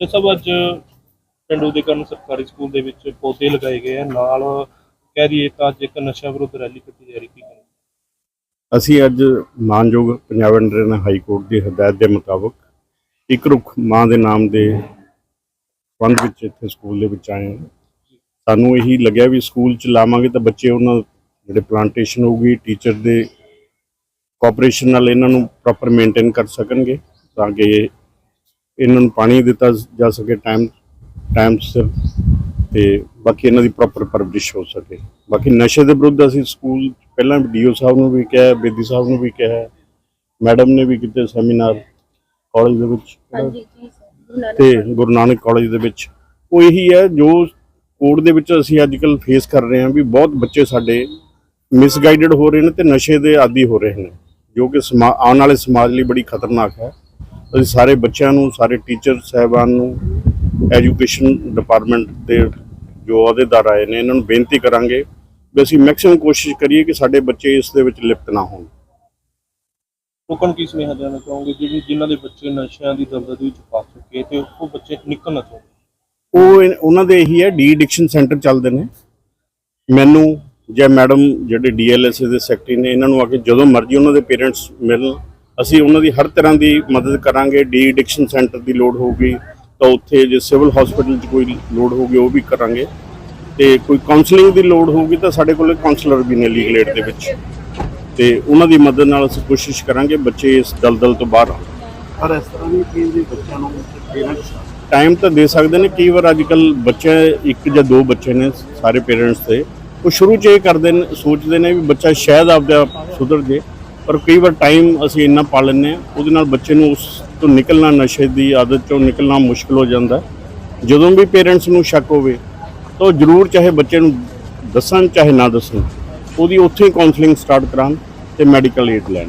ਇਹ ਸਭ ਅੱਜ ਪਿੰਡੂ ਦੇ ਕਰਨ ਸਰਕਾਰੀ ਸਕੂਲ ਦੇ ਵਿੱਚ ਪੌਦੇ ਲਗਾਏ ਗਏ ਆ। ਨਾਲ ਕਹਿ ਦਈਏ ਤਾਂ ਅੱਜ ਇੱਕ ਨਸ਼ਾ ਵਿਰੁੱਧ ਰੈਲੀ ਕੀਤੀ ਜਾ ਰਹੀ ਕੀ ਅਸੀਂ ਅੱਜ ਮਾਨਯੋਗ ਪੰਜਾਬ ਇੰਟਰਨੈਸ਼ਨਲ ਹਾਈ ਕੋਰਟ ਦੀ ਹਦਾਇਤ ਦੇ ਮੁਤਾਬਕ ਇੱਕ ਰੁੱਖ ਮਾਂ ਦੇ ਨਾਮ ਦੇ ਸੰਬੰਧ ਵਿੱਚ ਇੱਥੇ ਸਕੂਲ ਦੇ ਵਿੱਚ ਆਏ ਹਾਂ। ਸਾਨੂੰ ਇਹੀ ਲੱਗਿਆ ਵੀ ਸਕੂਲ ਚ ਲਾਵਾਂਗੇ ਤਾਂ ਬੱਚੇ ਉਹਨਾਂ ਜਿਹੜੇ ਪਲਾਂਟੇਸ਼ਨ ਹੋਊਗੀ ਟੀਚਰ ਦੇ ਕੋਆਪਰੇਸ਼ਨ ਨਾਲ ਇਹਨਾਂ ਨੂੰ ਪ੍ਰੋਪਰ ਮੇਨਟੇਨ ਕਰ ਸਕਣਗੇ ਤਾਂ ਕਿ ਇਹਨਾਂ ਨੂੰ ਪਾਣੀ ਦਿੱਤਾ ਜਾ ਸਕੇ ਟਾਈਮ ਟਾਈਮ ਸਿਰ ਤੇ ਬਾਕੀ ਇਹਨਾਂ ਦੀ ਪ੍ਰੋਪਰ ਪਰਵਰਿਸ਼ ਹੋ ਸਕੇ। ਬਾਕੀ ਨਸ਼ੇ ਦੇ ਵਿਰੁੱਧ ਅਸੀਂ ਸਕੂਲ ਪਹਿਲਾਂ ਡੀਓ ਸਾਹਿਬ ਨੂੰ ਵੀ ਕਿਹਾ ਬੇਦੀ ਸਾਹਿਬ ਨੂੰ ਵੀ ਕਿਹਾ ਮੈਡਮ ਨੇ ਵੀ ਕੀਤੇ ਸੈਮੀਨਾਰ ਕਾਲਜ ਦੇ ਵਿੱਚ। ਤੇ ਗੁਰੂ ਨਾਨਕ ਕਾਲਜ ਦੇ ਵਿੱਚ। ਉਹ ਇਹੀ ਹੈ ਜੋ ਕੋਰਟ ਦੇ ਵਿੱਚ ਅਸੀਂ ਅੱਜ ਕੱਲ ਫੇਸ ਕਰ ਰਹੇ ਹਾਂ ਵੀ ਬਹੁਤ ਬੱਚੇ ਸਾਡੇ ਮਿਸਗਾਈਡਡ ਹੋ ਰਹੇ ਨੇ ਤੇ ਨਸ਼ੇ ਦੇ ਆਦੀ ਹੋ ਰਹੇ ਨੇ ਜੋ ਕਿ ਆਉਣ ਵਾਲੇ ਸਮਾਜ ਲਈ ਬੜੀ ਖਤਰਨਾਕ ਹੈ। ਅਸੀਂ ਸਾਰੇ ਬੱਚਿਆਂ ਨੂੰ ਸਾਰੇ ਟੀਚਰ ਸਹਿਬਾਨ ਨੂੰ ਐਜੂਕੇਸ਼ਨ ਡਿਪਾਰਟਮੈਂਟ ਦੇ ਜੋ ਅਹੁਦੇਦਾਰ ਆਏ ਨੇ ਇਹਨਾਂ ਨੂੰ ਬੇਨਤੀ ਕਰਾਂਗੇ ਵੀ ਅਸੀਂ ਮੈਕਸਿਮਮ ਕੋਸ਼ਿਸ਼ ਕਰੀਏ ਕਿ ਸਾਡੇ ਬੱਚੇ ਇਸ ਦੇ ਵਿੱਚ ਲਿਪਤ ਨਾ ਹੋਣ। ਲੋਕਾਂ ਕੀ ਸੁਨੇਹਾ ਦੇਣਾ ਚਾਹੋਗੇ? ਜਿਹੜੇ ਜਿਨ੍ਹਾਂ ਦੇ ਬੱਚੇ ਨਸ਼ਿਆਂ ਦੀ ਦਲਦਲ ਵਿੱਚ ਫਸ ਚੁੱਕੇ ਤੇ ਉਹ ਬੱਚੇ ਨਿਕਲਣਾ ਚਾਹੁੰਦੇ ਉਹ ਉਹਨਾਂ ਦੇ ਇਹੀ ਹੈ ਡੀ ਐਡਿਕਸ਼ਨ ਸੈਂਟਰ ਚੱਲਦੇ ਨੇ। ਮੈਨੂੰ ਜਾਂ ਮੈਡਮ ਜਿਹੜੇ ਡੀਐਲਐਸ ਦੇ ਸੈਕਟਰੀ ਨੇ ਇਹਨਾਂ ਨੂੰ ਆ ਕੇ ਜਦੋਂ ਮਰਜ਼ੀ ਉਹਨਾਂ ਦੇ ਪੇਰੈਂਟਸ ਮਿਲਣ ਅਸੀਂ ਉਹਨਾਂ ਦੀ ਹਰ ਤਰ੍ਹਾਂ ਦੀ ਮਦਦ ਕਰਾਂਗੇ ਡੀ ਐਡਿਕਸ਼ਨ ਸੈਂਟਰ ਦੀ ਲੋੜ ਹੋਊਗੀ ਤਾਂ ਉੱਥੇ ਜੇ ਸਿਵਲ ਹਸਪੀਟਲ 'ਚ ਕੋਈ ਲੋੜ ਹੋਊਗੀ ਉਹ ਵੀ ਕਰਾਂਗੇ। ਤੇ ਕੋਈ ਕਾਉਂਸਲਿੰਗ ਦੀ ਲੋੜ ਹੋਊਗੀ ਤਾਂ ਸਾਡੇ ਕੋਲ ਕਾਉਂਸਲਰ ਵੀ ਨੇ ਲੀਗਲ ਏਡ ਦੇ ਵਿੱਚ। ਤੇ ਉਹਨਾਂ ਦੀ ਮਦਦ ਨਾਲ ਅਸੀਂ ਕੋਸ਼ਿਸ਼ ਕਰਾਂਗੇ ਬੱਚੇ ਇਸ ਦਲਦਲ ਤੋਂ ਬਾਹਰ ਆਉਣ। ਪਰ ਇਸ ਤਰ੍ਹਾਂ ਨਹੀਂ ਕਿ ਇਹਦੇ ਬੱਚਿਆਂ ਨੂੰ ਪੇਰੈਂਟਸ ਟਾਈਮ ਤਾਂ ਦੇ ਸਕਦੇ ਨੇ ਕਈ ਵਾਰ ਅੱਜ ਕੱਲ ਬੱਚੇ ਇੱਕ ਜਾਂ ਦੋ ਬੱਚੇ ਨੇ ਸਾਰੇ ਪੇਰੈਂਟਸ ਦੇ ਉਹ ਸ਼ੁਰੂ 'ਚ ਇਹ ਕਰਦੇ ਨੇ ਸੋਚਦੇ ਨੇ ਵੀ ਬੱਚਾ ਸ਼ਾਇਦ ਆਪਦੇ ਆਪ ਸੁਧਰ ਜੇ। ਪਰ ਕਈ ਵਾਰ ਟਾਈਮ ਅਸੀਂ ਇੰਨਾ ਪਾ ਲੈਂਦੇ ਹਾਂ, ਉਹਦੇ ਨਾਲ ਬੱਚੇ ਨੂੰ ਉਸ ਤੋਂ ਨਿਕਲਣਾ, ਨਸ਼ੇ ਦੀ ਆਦਤ ਚੋਂ ਨਿਕਲਣਾ ਮੁਸ਼ਕਲ ਹੋ ਜਾਂਦਾ ਜਦੋਂ ਵੀ ਪੇਰੈਂਟਸ ਨੂੰ ਸ਼ੱਕ ਹੋਵੇ, ਤਾਂ ਉਹ ਜ਼ਰੂਰ ਚਾਹੇ ਬੱਚੇ ਨੂੰ ਦੱਸਣ, ਚਾਹੇ ਨਾ ਦੱਸਣ। ਉਹਦੀ ਉੱਥੇ ਹੀ ਕਾਉਂਸਲਿੰਗ ਸਟਾਰਟ ਕਰਾਉਣ ਤੇ ਮੈਡੀਕਲ ਏਡ ਲੈਣ।